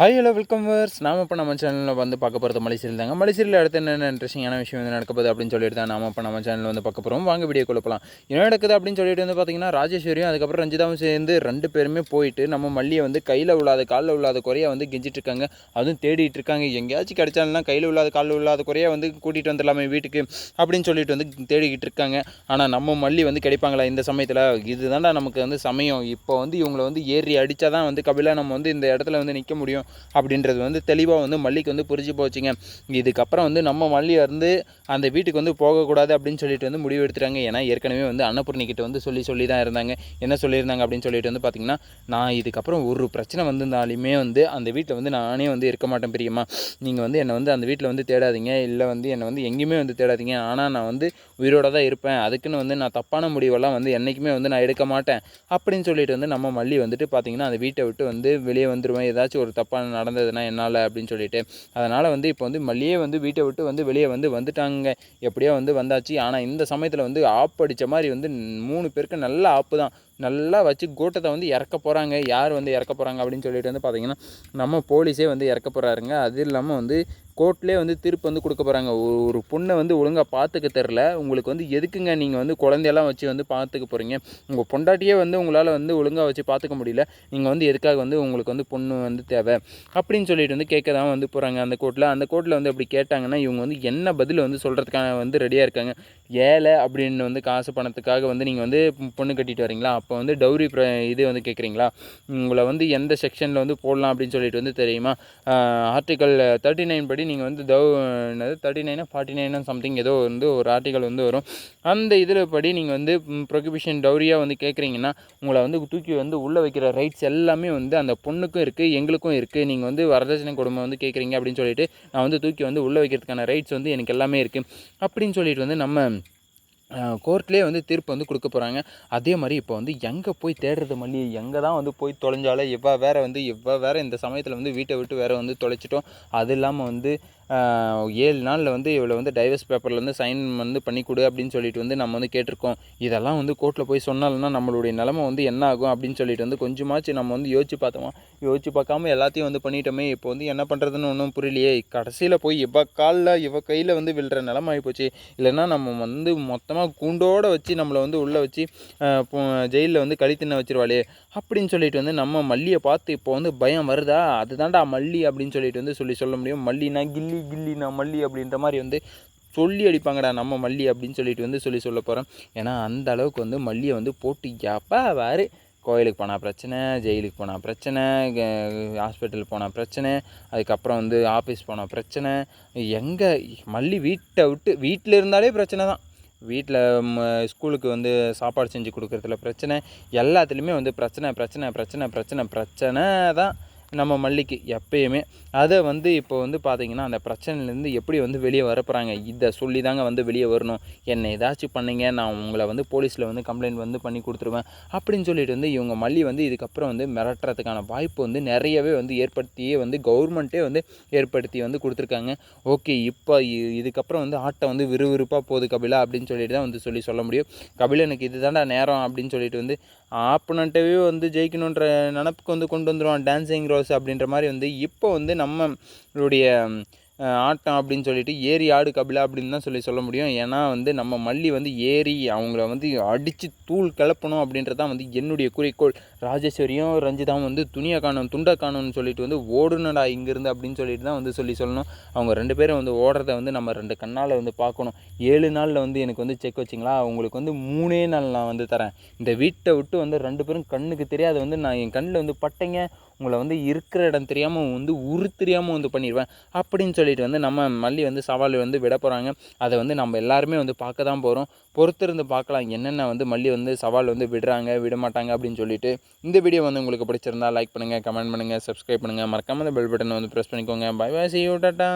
Hi hello welcome verse நாம இப்போ நம்ம சேனலில் வந்து பார்க்க போகிறது மலேசியில் தாங்க. மலேசியில் அடுத்து என்னென்ன இன்ட்ரெஸ்டிங்கான விஷயம் வந்து நடக்க போகுது அப்படின்னு சொல்லிட்டு தான் நாம இப்போ நம்ம சேனலில் வந்து பார்க்க போகிறோம் வாங்க வீடியோ கொடுப்பலாம் என்ன நடக்குது அப்படின்னு சொல்லிட்டு வந்து பார்த்தீங்கன்னா ராஜேஸ்வரியும் அதுக்கப்புறம் ரஞ்சிதாவும் சேர்ந்து ரெண்டு பேருமே போயிட்டு நம்ம மல்லியை வந்து கையில் உள்ளாத காலில் உள்ளாத குறைய வந்து கெஞ்சிட்டு இருக்காங்க. அதுவும் தேடிட்டு இருக்காங்க. எங்கேயாச்சும் கிடைச்சாலும் கையில் உள்ளாத காலில் உள்ளாத குறையை வந்து கூட்டிகிட்டு வந்துடலாமே வீட்டுக்கு அப்படின்னு சொல்லிட்டு வந்து தேடிக்கிட்டு இருக்காங்க. ஆனால் நம்ம மல்லி வந்து கிடைப்பாங்களா இந்த சமயத்தில்? இதுதான்டா நமக்கு வந்து சமயம். இப்போ வந்து இவங்களை வந்து ஏறி அடித்தா தான் வந்து கபிலா நம்ம வந்து இந்த இடத்துல வந்து நிற்க முடியும். அப்படின்றது வந்து தெளிவாக வந்து மல்லிக்கு வந்து புரிஞ்சு போச்சுங்க. இதுக்கப்புறம் வந்து நம்ம மல்லி வந்து அந்த வீட்டுக்கு வந்து போகக்கூடாது அப்படின்னு சொல்லிட்டு வந்து முடிவு எடுத்துட்டாங்க. ஏன்னா ஏற்கனவே வந்து அன்னபூர்ணிக்கிட்ட வந்து சொல்லி சொல்லி தான் இருந்தாங்க. என்ன சொல்லியிருந்தாங்க அப்படின்னு சொல்லிட்டு வந்து பார்த்திங்கன்னா நான் இதுக்கப்புறம் ஒரு பிரச்சனை வந்திருந்தாலுமே வந்து அந்த வீட்டில் வந்து நானே வந்து இருக்க மாட்டேன் பிரியமா நீங்கள் வந்து என்னை வந்து அந்த வீட்டில் வந்து தேடாதீங்க. இல்லை வந்து என்னை வந்து எங்கேயுமே வந்து தேடாதீங்க. ஆனால் நான் வந்து உயிரோட தான் இருப்பேன். அதுக்குன்னு வந்து நான் தப்பான முடிவெல்லாம் வந்து என்றைக்குமே வந்து நான் எடுக்க மாட்டேன். அப்படின்னு சொல்லிட்டு வந்து நம்ம மல்லி வந்துட்டு பார்த்திங்கன்னா அந்த வீட்டை விட்டு வந்து வெளியே வந்துடுவேன் ஏதாச்சும் ஒரு தப்பு தப்பான நடந்ததுன்னா என்னால் அப்படின்னு சொல்லிட்டு. அதனால் வந்து இப்போ வந்து மல்லியே வந்து வீட்டை விட்டு வந்து வெளியே வந்து வந்துட்டாங்க. எப்படியோ வந்து வந்தாச்சு. ஆனால் இந்த சமயத்தில் வந்து ஆப் அடித்த மாதிரி வந்து மூணு பேருக்கு நல்ல ஆப்பு தான். நல்லா வச்சு கூட்டத்தை வந்து இறக்க போகிறாங்க யார் வந்து இறக்க போகிறாங்க அப்படின்னு சொல்லிட்டு வந்து பார்த்திங்கன்னா நம்ம போலீஸே வந்து இறக்க போகிறாருங்க அது இல்லாமல் வந்து கோர்ட்லேயே வந்து தீர்ப்பு வந்து கொடுக்க போகிறாங்க ஒரு பொண்ணை வந்து ஒழுங்காக பார்த்துக்க தெரில உங்களுக்கு வந்து எதுக்குங்க நீங்கள் வந்து குழந்தையெல்லாம் வச்சு வந்து பார்த்துக்க போகிறீங்க உங்கள் பொண்டாட்டியே வந்து உங்களால் வந்து ஒழுங்காக வச்சு பார்த்துக்க முடியல. நீங்கள் வந்து எதுக்காக வந்து உங்களுக்கு வந்து பொண்ணு வந்து தேவை? அப்படின்னு சொல்லிட்டு வந்து கேட்க தான் வந்து போகிறாங்க அந்த கோர்ட்டில் அந்த கோர்ட்டில் வந்து அப்படி கேட்டாங்கன்னா இவங்க வந்து என்ன பதில் வந்து சொல்கிறதுக்காக வந்து ரெடியாக இருக்காங்க? ஏழை அப்படின்னு வந்து காசு பணத்துக்காக வந்து நீங்கள் வந்து பொண்ணு கட்டிட்டு வரீங்களா? அப்போ வந்து டௌரி இது வந்து கேட்குறீங்களா? உங்களை வந்து எந்த செக்ஷனில் வந்து போடலாம் அப்படின்னு சொல்லிட்டு வந்து தெரியுமா? ஆர்டிக்கல் தேர்ட்டி நைன் படி நீங்கள் வந்து தௌ என்னது thirty nine forty nine something ஏதோ வந்து ஒரு ஆர்டிக்கல் வந்து வரும். அந்த இதில் படி நீங்கள் வந்து ப்ரொகிபிஷன் டௌரியாக வந்து கேட்குறீங்கன்னா உங்களை வந்து தூக்கி வந்து உள்ளே வைக்கிற ரைட்ஸ் எல்லாமே வந்து அந்த பொண்ணுக்கும் இருக்குது எங்களுக்கும் இருக்குது நீங்கள் வந்து வரதட்சணை குடும்பம் வந்து கேட்குறீங்க அப்படின்னு சொல்லிட்டு நான் வந்து தூக்கி வந்து உள்ளே வைக்கிறதுக்கான ரைட்ஸ் வந்து எனக்கு எல்லாமே இருக்குது அப்படின்னு சொல்லிட்டு வந்து நம்ம கோர்ட்லேயே வந்து தீர்ப்பு வந்து கொடுக்க போகிறாங்க அதே மாதிரி இப்போ வந்து எங்கே போய் தேடுறது மல்லி? எங்கே தான் வந்து போய் தொலைஞ்சாலும் எவ்வளோ வேறு வந்து எவ்வளோ வேறு இந்த சமயத்தில் வந்து வீட்டை விட்டு வேறு வந்து தொலைச்சிட்டோம். அது இல்லாமல் வந்து ஏழு நாளில் வந்து இவளை வந்து டைவர்ஸ் பேப்பரில் வந்து சைன் வந்து பண்ணி கொடு அப்படின்னு சொல்லிட்டு வந்து நம்ம வந்து கேட்டிருக்கோம். இதெல்லாம் வந்து கோர்ட்டில் போய் சொன்னாலும்னா நம்மளுடைய நிலமை வந்து என்ன ஆகும் அப்படின்னு சொல்லிட்டு வந்து கொஞ்சமாச்சு நம்ம வந்து யோசிச்சு பார்த்தோமா? யோசிச்சு பார்க்காம எல்லாத்தையும் வந்து பண்ணிட்டோமே. இப்போ வந்து என்ன பண்ணுறதுன்னு ஒன்றும் புரியலையே. கடைசியில் போய் இவ காலில் இவ கையில் வந்து விழுற நிலமை ஆகிப்போச்சு இல்லைன்னா நம்ம வந்து மொத்தமாக கூண்டோடு வச்சு நம்மளை வந்து உள்ளே வச்சு ஜெயிலில் வந்து கழித்தின வச்சிருவாளே அப்படின்னு சொல்லிட்டு வந்து நம்ம மல்லியை பார்த்து இப்போ வந்து பயம் வருதா? அதுதான்டா மல்லி அப்படின்னு சொல்லிட்டு வந்து சொல்லி சொல்ல முடியும். மல்லினா கில்லி கில்லி நான் மல்லி அப்படின்ற மாதிரி வந்து சொல்லி அடிப்பாங்கடா நம்ம மல்லி அப்படின்னு சொல்லிட்டு வந்து சொல்லி சொல்ல போகிறேன் ஏன்னா அந்த அளவுக்கு வந்து மல்லியை வந்து போட்டு எப்போ வேறு கோயிலுக்கு போனால் பிரச்சனை ஜெயிலுக்கு போனால் பிரச்சனை ஹாஸ்பிட்டல் போனால் பிரச்சனை அதுக்கப்புறம் வந்து ஆஃபீஸ் போனால் பிரச்சனை. எங்கே மல்லி வீட்டை விட்டு வீட்டில் இருந்தாலே பிரச்சனை தான். வீட்டில் ஸ்கூலுக்கு வந்து சாப்பாடு செஞ்சு கொடுக்குறதுல பிரச்சனை. எல்லாத்துலேயுமே வந்து பிரச்சனை பிரச்சனை பிரச்சனை பிரச்சனை பிரச்சனை தான். நம்ம மல்லிக்கு எப்பயுமே. அதை வந்து இப்போ வந்து பார்த்திங்கன்னா அந்த பிரச்சனைலேருந்து எப்படி வந்து வெளியே வரப்போகிறாங்க இதை சொல்லி தாங்க வந்து வெளியே வரணும். என்னை ஏதாச்சும் பண்ணுங்க நான் உங்களை வந்து போலீஸில் வந்து கம்ப்ளைண்ட் வந்து பண்ணி கொடுத்துருவேன். அப்படின்னு சொல்லிட்டு வந்து இவங்க மல்லி வந்து இதுக்கப்புறம் வந்து மிரட்டுறதுக்கான வாய்ப்பு வந்து நிறையவே வந்து ஏற்படுத்தியே வந்து கவர்மெண்ட்டே வந்து ஏற்படுத்தி வந்து கொடுத்துருக்காங்க. ஓகே இப்போ இதுக்கப்புறம் வந்து ஆட்டை வந்து விறுவிறுப்பாக போகுது கபிலா அப்படின்னு சொல்லிட்டு தான் வந்து சொல்லி சொல்ல முடியும். கபிலனுக்கு இதுதான்டா நேரம் அப்படின்னு சொல்லிட்டு வந்து ஆப்பனண்ட்டவே வந்து ஜெயிக்கணுன்ற நினப்புக்கு வந்து கொண்டு வந்துடுவான் டான்ஸிங் ரோஸ் அப்படின்ற மாதிரி வந்து இப்போ வந்து நம்மளுடைய ஆட்டம் அப்படின்னு சொல்லிட்டு ஏரி ஆடு கபிலா அப்படின்னு தான் சொல்லி சொல்ல முடியும். ஏன்னா வந்து நம்ம மல்லி வந்து ஏறி அவங்கள வந்து அடித்து தூள் கிளப்பணும் அப்படின்றது தான் வந்து என்னுடைய குறிக்கோள். ராஜேஸ்வரியும் ரஞ்சிதாவும் வந்து துணியை காணும் துண்டை காணும்னு சொல்லிட்டு வந்து ஓடுனடா இங்கேருந்து அப்படின்னு சொல்லிட்டு தான் வந்து சொல்லி சொல்லணும். அவங்க ரெண்டு பேரும் வந்து ஓடுறத வந்து நம்ம ரெண்டு கண்ணால் வந்து பார்க்கணும். ஏழு நாளில் வந்து எனக்கு வந்து செக் வச்சிங்களா? அவங்களுக்கு வந்து மூணே நாள் நான் வந்து தரேன். இந்த வீட்டை விட்டு வந்து ரெண்டு பேரும் கண்ணுக்கு தெரியாது. வந்து நான் என் கண்ணில் வந்து பட்டைங்க. உங்களை வந்து இருக்கிற இடம் தெரியாமல் வந்து உரு தெரியாமல் வந்து பண்ணிடுவேன் அப்படின்னு சொல்லிட்டு வந்து நம்ம மல்லி வந்து சவால் வந்து விட போகிறாங்க அதை வந்து நம்ம எல்லாருமே வந்து பார்க்க தான் போகிறோம் பொறுத்திருந்து பார்க்கலாம் என்னென்ன வந்து மல்லி வந்து சவால் வந்து விடுறாங்க விட மாட்டாங்க அப்படின்னு சொல்லிட்டு. இந்த வீடியோ வந்து உங்களுக்கு பிடிச்சிருந்தா லைக் பண்ணுங்கள் கமெண்ட் பண்ணுங்கள் சப்ஸ்கிரைப் பண்ணுங்கள் மறக்காமல் அந்த பெல் பட்டனை வந்து ப்ரெஸ் பண்ணிக்கோங்க. Bye bye see you tata